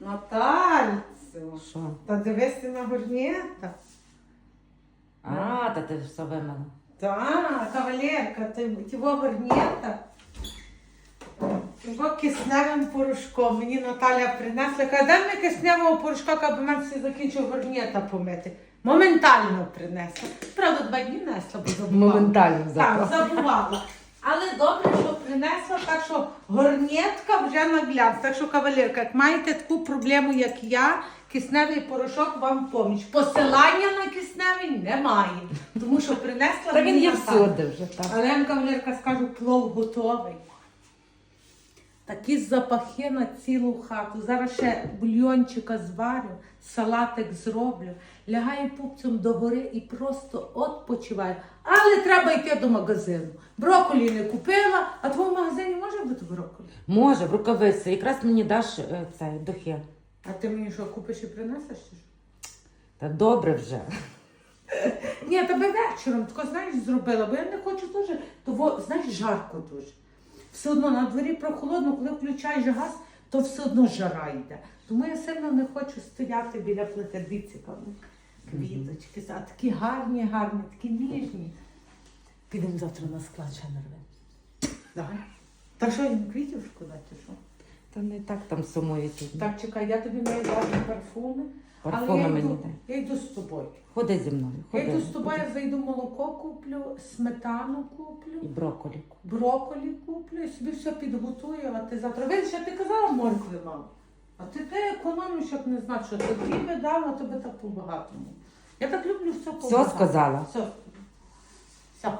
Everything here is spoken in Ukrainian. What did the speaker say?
Натальцю. Що? Та дивися на горнєта. А, та ти все вимила. Так, кавалерка, ти тіво горнєта. Його кисневим порошком. Мені Наталя принесла. Каже, дай мені кисневого порошка, аби мене всі закінчив горнєта помити. Моментально принесла. Правда, два дні несла, бо забувала. Моментально Так, забувала. Але добре, принесла, так що горнєтка вже на глянц. Так що, кавалерка, як маєте таку проблему, як я, кисневий порошок вам в поміч. Посилання на кисневий немає, тому що принесла Та він є всюди вже, так. Але я вам, кавалерка, скажу, плов готовий. Такі запахи на цілу хату. Зараз ще бульйончика зварю, салатик зроблю, лягаю пупцем догори і просто відпочиваю. Але треба йти до магазину. Брокколі не купила, а в твоєму магазині може бути брокколі? Може, в рукавиці. Якраз мені даш е, цей духи. А ти мені що, купиш і принесеш? чи що? Та добре вже. Ні, тебе вечором, тако, знаєш, зробила, бо я не хочу дуже, того, знаєш, жарко дуже. Все одно на дворі прохолодно, коли включаєш газ, то все одно жара йде. Тому я сильно не хочу стояти біля плити. Квіточки, а такі гарні, гарні, такі ніжні. Підемо завтра на склад ще нарвемо. Давай. Та що їм квітів шкода, чи що? Та не так там сумують. тут. Так, чекай, я тобі маю дати парфуми, але Парфуми я мені йду, дай. я йду з тобою. Ходи зі мною. Я йду з тобою, я зайду молоко куплю, сметану куплю, І брокколі. брокколі куплю, і собі все підготую, а ти завтра. Видиш, я ти казала моркви мало. А ти те економиш, як не знати, що ти дві би дала, тобі так по-багатому. Я так люблю все по Все сказала. Все.